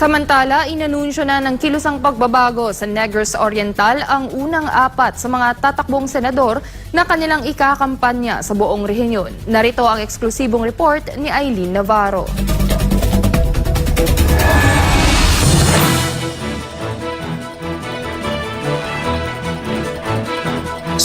Samantala, inanunsyo na ng kilusang pagbabago sa Negros Oriental ang unang apat sa mga tatakbong senador na kanilang ikakampanya sa buong rehiyon. Narito ang eksklusibong report ni Eileen Navarro.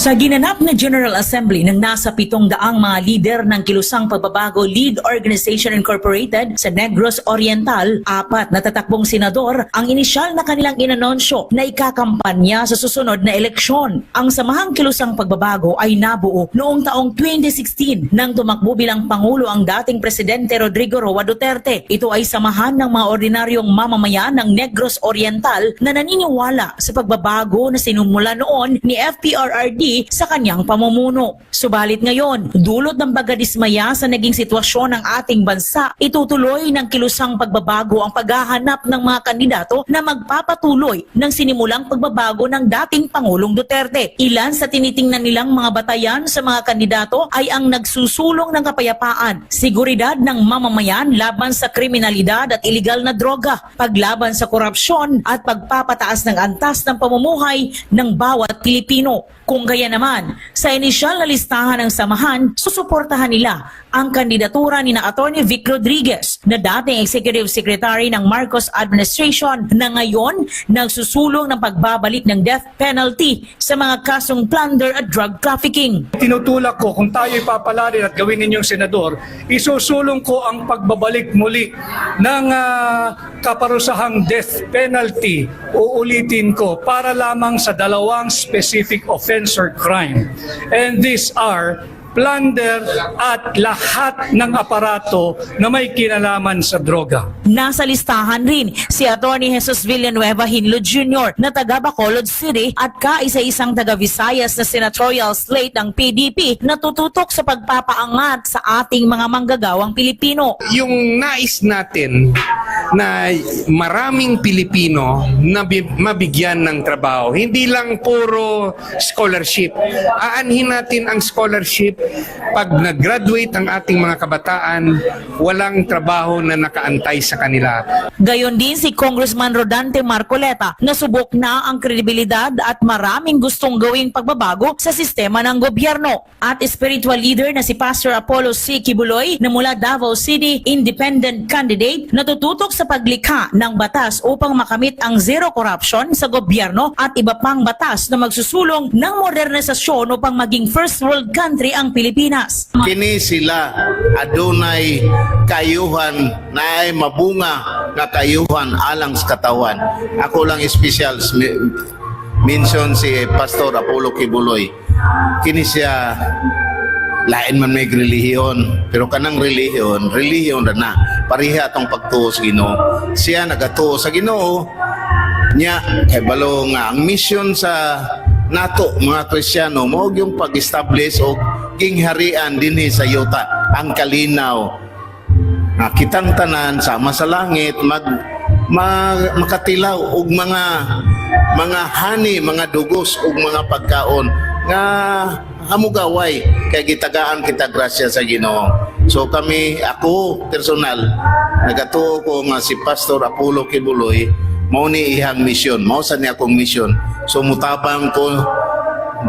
Sa ginanap na General Assembly ng nasa pitong daang mga lider ng Kilusang Pagbabago Lead Organization Incorporated sa Negros Oriental, apat na tatakbong senador ang inisyal na kanilang inanonsyo na ikakampanya sa susunod na eleksyon. Ang Samahang Kilusang Pagbabago ay nabuo noong taong 2016 nang tumakbo bilang Pangulo ang dating Presidente Rodrigo Roa Duterte. Ito ay samahan ng mga ordinaryong mamamayan ng Negros Oriental na naniniwala sa pagbabago na sinumula noon ni FPRRD sa kanyang pamumuno. Subalit ngayon, dulot ng bagadismaya sa naging sitwasyon ng ating bansa, itutuloy ng kilusang pagbabago ang paghahanap ng mga kandidato na magpapatuloy ng sinimulang pagbabago ng dating Pangulong Duterte. Ilan sa tinitingnan nilang mga batayan sa mga kandidato ay ang nagsusulong ng kapayapaan, seguridad ng mamamayan laban sa kriminalidad at iligal na droga, paglaban sa korupsyon at pagpapataas ng antas ng pamumuhay ng bawat Pilipino. Kung kaya naman, sa inisyal na listahan ng samahan, susuportahan nila ang kandidatura ni na Atty. Vic Rodriguez na dating Executive Secretary ng Marcos Administration na ngayon nagsusulong ng pagbabalik ng death penalty sa mga kasong plunder at drug trafficking. Tinutulak ko kung tayo ipapalarin at gawin ninyong senador, isusulong ko ang pagbabalik muli ng ah, kaparusahang death penalty. Uulitin ko para lamang sa dalawang specific offense or crime. And these are plunder at lahat ng aparato na may kinalaman sa droga. Nasa listahan rin si Atty. Jesus Villanueva Hinlo Jr. na taga Bacolod City at kaisa-isang taga Visayas na senatorial slate ng PDP na tututok sa pagpapaangat sa ating mga manggagawang Pilipino. yung nais natin na maraming Pilipino na bi- mabigyan ng trabaho. Hindi lang puro scholarship. Aanhin natin ang scholarship pag nag-graduate ang ating mga kabataan, walang trabaho na nakaantay sa kanila. Gayon din si Congressman Rodante Marcoleta na subok na ang kredibilidad at maraming gustong gawing pagbabago sa sistema ng gobyerno. At spiritual leader na si Pastor Apollo C. Kibuloy na mula Davao City, independent candidate na tututok sa paglikha ng batas upang makamit ang zero corruption sa gobyerno at iba pang batas na magsusulong ng modernisasyon upang maging first world country ang Pilipinas. kini sila adunay kayuhan na ay mabunga nga kayuhan alang sa katawan. Ako lang special mention si Pastor Apollo Kibuloy. Kini siya lain man may relihiyon pero kanang relihiyon relihiyon na na. Pareha atong pagtuo sa Ginoo. Siya nagatuo sa Ginoo. Nya kay balo nga ang mission sa nato mga Kristiyano mo yung pag-establish og gingharian dinhi sa yuta ang kalinaw. Nga kitang tanan sama sa langit mag, mag makatilaw og mga mga hani mga dugos og mga pagkaon. Nga hamugaway kay gitagaan kita grasya sa Ginoo. So kami ako personal nagatuo ko nga si Pastor Apollo Kibuloy mao ni ihang mission mao sa ni akong mission so mutabang ko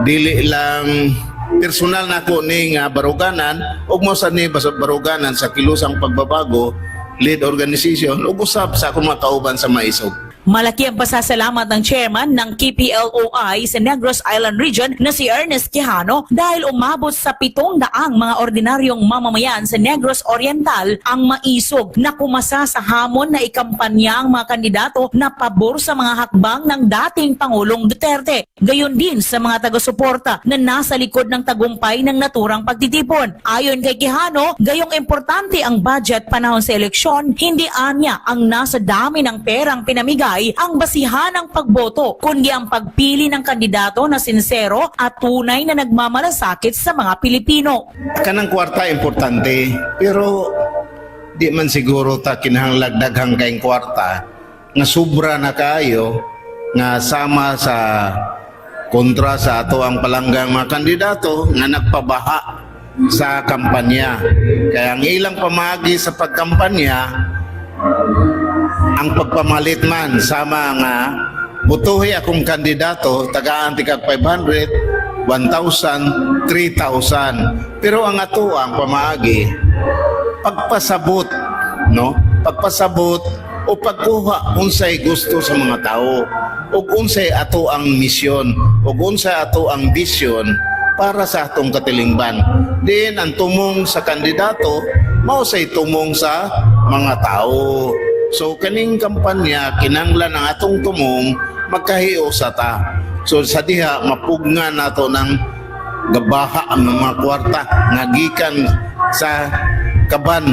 dili lang personal na ko ni nga baruganan ug mo sa ni baruganan sa kilusang pagbabago lead organization ug usab sa akong mga kauban sa maisog Malaki ang pasasalamat ng chairman ng KPLOI sa Negros Island Region na si Ernest Quijano dahil umabot sa pitong daang mga ordinaryong mamamayan sa Negros Oriental ang maisog na kumasa sa hamon na ikampanya ang mga kandidato na pabor sa mga hakbang ng dating Pangulong Duterte. Gayon din sa mga taga-suporta na nasa likod ng tagumpay ng naturang pagtitipon. Ayon kay Quijano, gayong importante ang budget panahon sa eleksyon, hindi anya ang nasa dami ng perang pinamigay ang basihan ng pagboto, kundi ang pagpili ng kandidato na sincero at tunay na nagmamalasakit sa mga Pilipino. kanang kwarta importante pero di man siguro ta kinahanglag daghang kayong kwarta nga sobra na kayo nga sama sa kontra sa ato ang palanggang mga kandidato nga nagpabaha sa kampanya kaya ang ilang pamagi sa pagkampanya ang pagpamalit man sa mga butuhi akong kandidato, tagaan tigag 500, 1,000, 3,000. Pero ang ato ang pamaagi, pagpasabot, no? Pagpasabot o pagkuha unsay gusto sa mga tao o unsay ato ang misyon o unsay ato ang vision para sa atong katilingban. Din ang tumong sa kandidato mao say tumong sa mga tao. So kaning kampanya kinanglan ang atong tumong magkahiyo sa ta. So sa diha mapugngan nato ng gabaha ang mga kwarta nga gikan sa kaban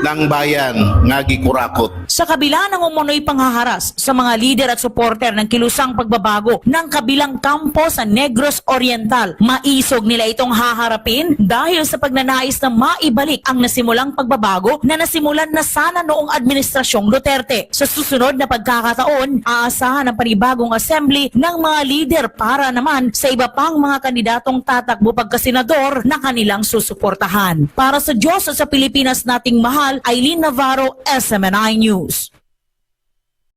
ng bayan nga gikurakot. Sa kabila ng umunoy panghaharas sa mga lider at suporter ng kilusang pagbabago ng kabilang kampo sa Negros Oriental, maisog nila itong haharapin dahil sa pagnanais na maibalik ang nasimulang pagbabago na nasimulan na sana noong administrasyong Duterte. Sa susunod na pagkakataon, aasahan ang panibagong assembly ng mga lider para naman sa iba pang mga kandidatong tatakbo pagkasenador na kanilang susuportahan. Para sa Diyos at sa Pilipinas nating mahal, Eileen Navarro, SMNI News.